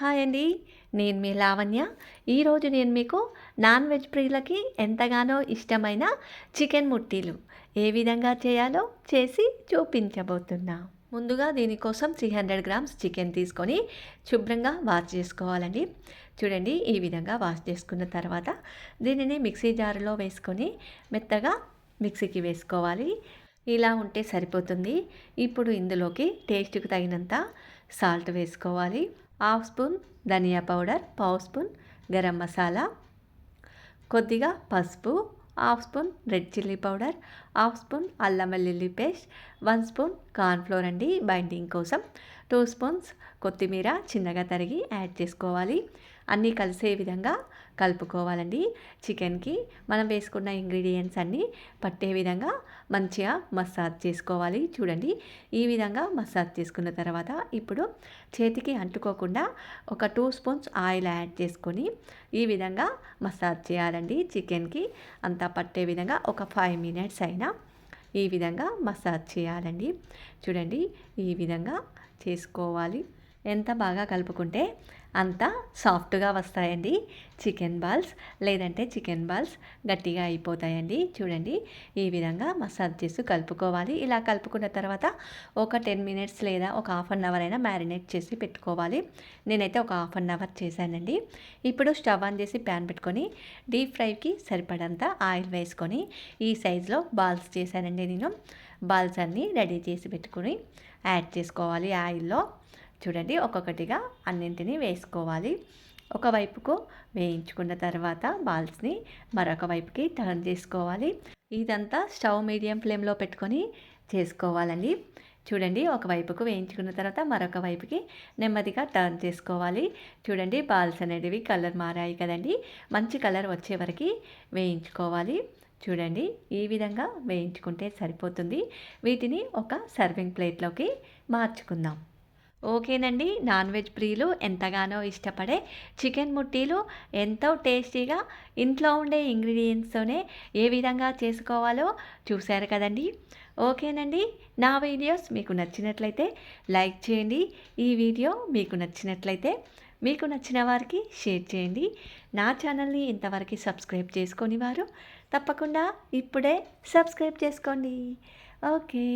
Hi అండి. నేను మీ లావణ్య. ఈరోజు నేను మీకు నాన్ వెజ్ ప్రియులకి ఎంతగానో ఇష్టమైన చికెన్ ముట్టీలు ఏ విధంగా చేయాలో చేసి చూపించబోతున్నా. ముందుగా దీనికోసం త్రీ హండ్రెడ్ గ్రామ్స్ చికెన్ తీసుకొని శుభ్రంగా వాష్ చేసుకోవాలండి. చూడండి ఈ విధంగా వాష్ చేసుకున్న తర్వాత దీనిని మిక్సీ జారులో వేసుకొని మెత్తగా మిక్సీకి వేసుకోవాలి. ఇలా ఉంటే సరిపోతుంది. ఇప్పుడు ఇందులోకి టేస్ట్కి తగినంత సాల్ట్ వేసుకోవాలి. హాఫ్ స్పూన్ ధనియా పౌడర్ పావు స్పూన్ గరం మసాలా కొద్దిగా పసుపు half spoon red chilli powder half spoon అల్లం వెల్లుల్లి పేస్ట్ వన్ స్పూన్ కార్న్ఫ్లోర్ అండి బైండింగ్ కోసం. టూ స్పూన్స్ కొత్తిమీర చిన్నగా తరిగి యాడ్ చేసుకోవాలి. అన్నీ కలిసే విధంగా కలుపుకోవాలండి. చికెన్కి మనం వేసుకున్న ఇంగ్రీడియంట్స్ అన్నీ పట్టే విధంగా మంచిగా మసాజ్ చేసుకోవాలి. చూడండి ఈ విధంగా మసాజ్ చేసుకున్న తర్వాత ఇప్పుడు చేతికి అంటుకోకుండా ఒక టూ స్పూన్స్ ఆయిల్ యాడ్ చేసుకొని ఈ విధంగా మసాజ్ చేయాలండి. చికెన్కి అంతా పట్టే విధంగా ఒక ఫైవ్ మినిట్స్ అయినా ఈ విధంగా మసాజ్ చేయాలండి. చూడండి ఈ విధంగా చేసుకోవాలి. ఎంత బాగా కలుపుకుంటే అంత సాఫ్ట్గా వస్తాయండి. చికెన్ బాల్స్ లేదంటే చికెన్ బాల్స్ గట్టిగా అయిపోతాయండి. చూడండి ఈ విధంగా మసాజ్ చేసి కలుపుకోవాలి. ఇలా కలుపుకున్న తర్వాత ఒక టెన్ మినిట్స్ లేదా ఒక హాఫ్ అన్ అవర్ అయినా మ్యారినేట్ చేసి పెట్టుకోవాలి. నేనైతే ఒక హాఫ్ అన్ అవర్ చేశానండి. ఇప్పుడు స్టవ్ ఆన్ చేసి ప్యాన్ పెట్టుకొని డీప్ ఫ్రైకి సరిపడంత ఆయిల్ వేసుకొని ఈ సైజులో బాల్స్ చేశానండి నేను. బాల్స్ అన్నీ రెడీ చేసి పెట్టుకొని యాడ్ చేసుకోవాలి ఆయిల్లో. చూడండి ఒక్కొక్కటిగా అన్నింటినీ వేసుకోవాలి. ఒకవైపుకు వేయించుకున్న తర్వాత బాల్స్ని మరొక వైపుకి టర్న్ చేసుకోవాలి. ఇదంతా స్టవ్ మీడియం ఫ్లేమ్లో పెట్టుకొని చేసుకోవాలండి. చూడండి ఒకవైపుకు వేయించుకున్న తర్వాత మరొక వైపుకి నెమ్మదిగా టర్న్ చేసుకోవాలి. చూడండి బాల్స్ అనేటివి కలర్ మారాయి కదండి. మంచి కలర్ వచ్చే వరకు వేయించుకోవాలి. చూడండి ఈ విధంగా వేయించుకుంటే సరిపోతుంది. వీటిని ఒక సర్వింగ్ ప్లేట్లోకి మార్చుకుందాం. ఓకేనండి. నాన్ వెజ్ ప్రియులు ఎంతగానో ఇష్టపడే చికెన్ ముట్టీలు ఎంతో టేస్టీగా ఇంట్లో ఉండే ఇంగ్రీడియంట్స్తోనే ఏ విధంగా చేసుకోవాలో చూశారు కదండి. ఓకేనండి. నా వీడియోస్ మీకు నచ్చినట్లయితే లైక్ చేయండి. ఈ వీడియో మీకు నచ్చినట్లయితే మీకు నచ్చిన వారికి షేర్ చేయండి. నా ఛానల్ని ఇంతవరకు సబ్స్క్రైబ్ చేసుకొని వారు తప్పకుండా ఇప్పుడే సబ్స్క్రైబ్ చేసుకోండి. ఓకే.